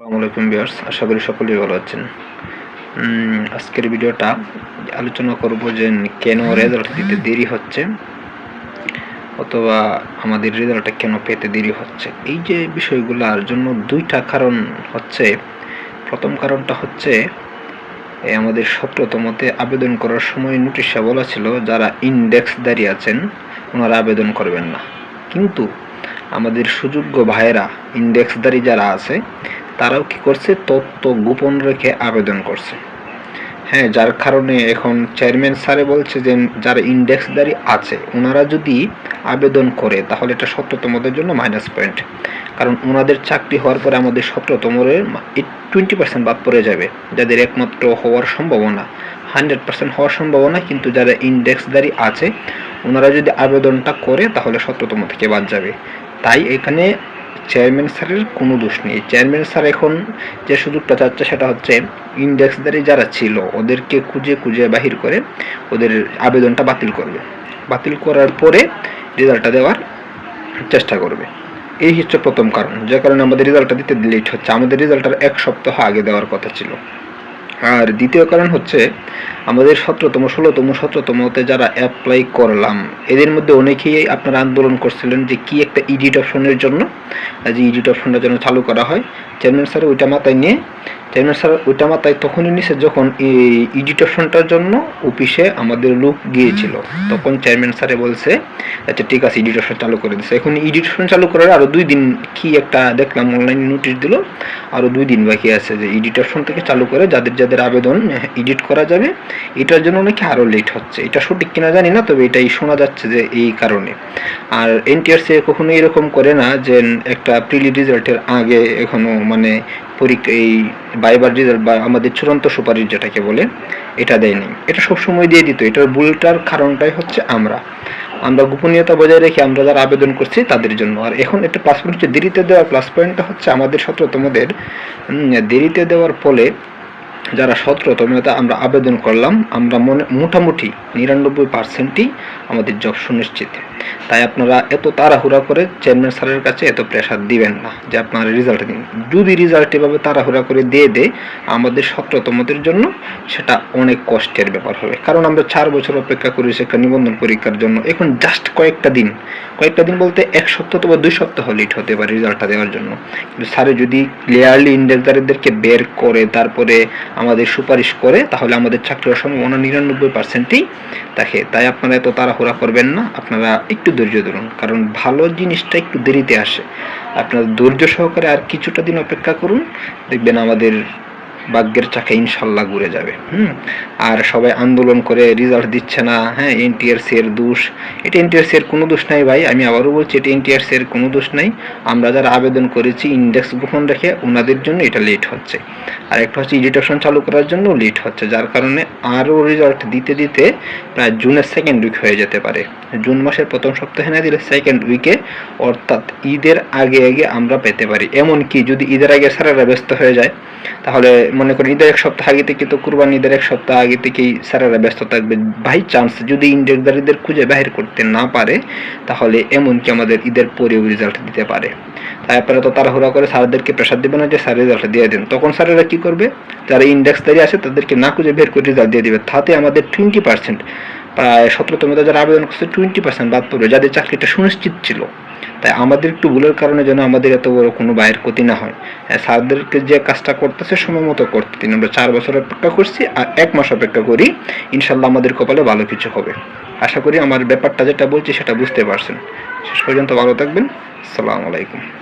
আসসালামু আলাইকুম বিয়ার্স আশা করি সকলেই ভালো আছেন। আজকের ভিডিওটা আলোচনা করব যে কেন রেজাল্ট দিতে দেরি হচ্ছে অথবা আমাদের রেজাল্টটা কেন পেতে দেরি হচ্ছে। এই যে বিষয়গুলোর জন্য দুইটা কারণ হচ্ছে। প্রথম কারণটা হচ্ছে আমাদের সতেরোতমতে আবেদন করার সময় নোটিশে বলা ছিল, যারা ইন্ডেক্স দাঁড়িয়ে আছেন, ওনারা আবেদন করবেন না। কিন্তু আমাদের সুযোগ্য ভাইয়েরা ইন্ডেক্সদারি যারা আছে তারাও কি করছে? তথ্য গোপন রেখে আবেদন করছে। হ্যাঁ যার কারণে এখন চেয়ারম্যান স্যারে বলছে যে, যারা ইন্ডেক্সদারি আছে, ওনারা যদি আবেদন করে, তাহলে এটা সতেরোতমদের জন্য মাইনাস পয়েন্ট কারণ ওনাদের চাকরি হওয়ার পরে আমাদের সতেরোতমের টোয়েন্টি পার্সেন্ট বাদ পড়ে যাবে, যাদের একমাত্র হওয়ার সম্ভাবনা। হান্ড্রেড পার্সেন্ট হওয়ার সম্ভাবনা, কিন্তু যারা ইন্ডেক্সদারি আছে, ওনারা যদি আবেদনটা করে, তাহলে সতেরোতম থেকে বাদ যাবে। তাই এখানে চেয়ারম্যান স্যারের কোনো দোষ নেই। চেয়ারম্যান স্যার এখন যে সুযোগটা চাচ্ছে সেটা হচ্ছে ইন্ডেক্সদারি যারা ছিল, ওদেরকে খুঁজে খুঁজে বাহির করে ওদের আবেদনটা বাতিল করবে। বাতিল করার পরে রেজাল্টটা দেওয়ার চেষ্টা করবে। এই হচ্ছে প্রথম কারণ। যে কারণে আমাদের রেজাল্টটা দিতে লেট হচ্ছে। আমাদের রেজাল্টটা এক সপ্তাহ আগে দেওয়ার কথা ছিল। আর দ্বিতীয় কারণ হচ্ছে আমাদের সতেরোতম, ষোলোতম, সতেরোতমতে যারা অ্যাপ্লাই করলাম, এদের মধ্যে অনেকেই আপনারা আন্দোলন করছিলেন যে কি একটা ইডিট অপশনের জন্য? যে ইডিট অপশনটা যেন চালু করা হয়। চেয়ারম্যান স্যার ওইটা মাথায় নিয়ে চেয়ারম্যান স্যার ওইটা মাথায় তখনই নিছে যখন এই ইডিট অপশনটার জন্য অফিসে আমাদের লোক গিয়েছিল। তখন চেয়ারম্যান স্যারে বলছে আচ্ছা ঠিক আছে ইডিট অপশন চালু করে দিচ্ছে এখন ইডিট অপশন চালু করার আরও দুই দিন কি একটা দেখলাম অনলাইনে নোটিশ দিল। আরও দুই দিন বাকি আছে যে ইডিট অপশন থেকে চালু করে যাদের যাদের আবেদন এডিট করা যাবে। এটার জন্য নাকি আরও লেট হচ্ছে। এটা সঠিক কিনা জানি না তবে এটাই শোনা যাচ্ছে যে এই কারণে। আর এনটিআরসি কখনো এরকম করে না যে একটা প্রিলি রেজাল্টের আগে এখনও মানে এই বাইবার রেজাল্ট বা আমাদের চূড়ান্ত সুপারিশ যেটাকে বলে, এটা দেয়নি। এটা সবসময় দিয়ে দিত। এটার ভুলটার কারণটাই হচ্ছে আমরা। আমরা গোপনীয়তা বজায় রেখে আমরা যারা আবেদন করছি তাদের জন্য। আর এখন একটা প্লাস পয়েন্ট হচ্ছে দেরিতে দেওয়ার প্লাস পয়েন্টটা হচ্ছে আমাদের সতেরোতমদের তোমাদের দেরিতে দেওয়ার ফলে যারা সতেরোতমতা আমরা আবেদন করলাম, আমরা মনে মোটামুটি নিরানব্বই পার্সেন্টই আমাদের জব সুনিশ্চিত। তাই আপনারা এত তাড়াহুড়া করে চেয়ারম্যান স্যারের কাছে এত প্রেশার দিবেন না যে আপনারা রেজাল্ট দিন যদি রেজাল্ট এভাবে তাড়াহুড়া করে দিয়ে দেয়, আমাদের সতেরোতমদের জন্য সেটা অনেক কষ্টের ব্যাপার হবে। কারণ আমরা চার বছর অপেক্ষা করি একটা নিবন্ধন পরীক্ষার জন্য। এখন জাস্ট কয়েকটা দিন কয়েকটা দিন বলতে এক সপ্তাহ অথবা দুই সপ্তাহ লেট হতে পারে রেজাল্টটা দেওয়ার জন্য। কিন্তু স্যারে যদি ক্লিয়ারলি ইন্ডেক্সদারদেরকে বের করে, তারপরে আমাদের সুপারিশ করে, তাহলে আমাদের চাকরির সম্ভাবনা নিরানব্বই পার্সেন্টই থাকে। তাই আপনারা এত তাড়াহুড়া করবেন না, আপনারা একটু ধৈর্য ধরুন, কারণ ভালো জিনিসটা একটু দেরিতে আসে। আপনারা ধৈর্য সহকারে আর কিছুটা দিন অপেক্ষা করুন, দেখবেন আমাদের ভাগ্যের চাকা ইনশাল্লাহ ঘুরে যাবে, হুম? আর সবাই আন্দোলন করে রেজাল্ট দিচ্ছে না হ্যাঁ? এনটিআরসি এর দোষ। এটা এনটিআরসি এর কোনো দোষ নাই ভাই, আমি আবারও বলছি, এটা এনটিআরসি এর কোনো দোষ নাই। আমরা যারা আবেদন করেছি ইন্ডেক্স গোপন রেখে ওনাদের জন্য এটা লেট হচ্ছে। আর একটা হচ্ছে ইডিটেশন চালু করার জন্য লেট হচ্ছে, যার কারণে আরও রেজাল্ট দিতে দিতে প্রায় জুনের সেকেন্ড উইক হয়ে যেতে পারে। জুন মাসের প্রথম সপ্তাহে না দিলে সেকেন্ড উইকে অর্থাৎ ঈদের আগে আগে আমরা পেতে পারি। এমনকি যদি ঈদের আগে স্যারেরা ব্যস্ত হয়ে যায় তাহলে মনে করি ঈদের এক সপ্তাহ আগে থেকে তো কুরবানি ঈদের এক সপ্তাহ আগে থেকেই স্যারেরা ব্যস্ত থাকবে। বাই চান্স যদি ইন্ডেক্সদারিদের খুঁজে বাহির করতে না পারে তাহলে এমনকি আমাদের ঈদের পরেও রেজাল্ট দিতে পারে। তাই আপনারা তো তাড়াহুড়া করে স্যারদেরকে প্রেশার দেবে না যে স্যার রেজাল্ট দিয়ে দেন। তখন স্যারেরা কি করবে? যারা ইন্ডেক্স ইন্ডেক্সদারি আছে তাদেরকে না খুঁজে বের করে রেজাল্ট দিয়ে দেবে। তাতে আমাদের টোয়েন্টি পার্সেন্ট প্রায় সতেরোতম যারা আবেদন করছে টোয়েন্টি পার্সেন্ট বাদ পড়বে যাদের চাকরিটা সুনিশ্চিত ছিল। তাই আমাদের একটু ভুলের কারণে যেন আমাদের এত বড় কোনো বাইরের ক্ষতি না হয় হ্যাঁ, স্যারদেরকে যে কাজটা করতেছে সময় মতো করতে। দিন আমরা চার বছর অপেক্ষা করছি আর এক মাস অপেক্ষা করি। ইনশাল্লাহ আমাদের কপালে ভালো কিছু হবে। আশা করি আমার ব্যাপারটা যেটা বলছি সেটা বুঝতে পারছেন। শেষ পর্যন্ত ভালো থাকবেন। আসসালামু আলাইকুম।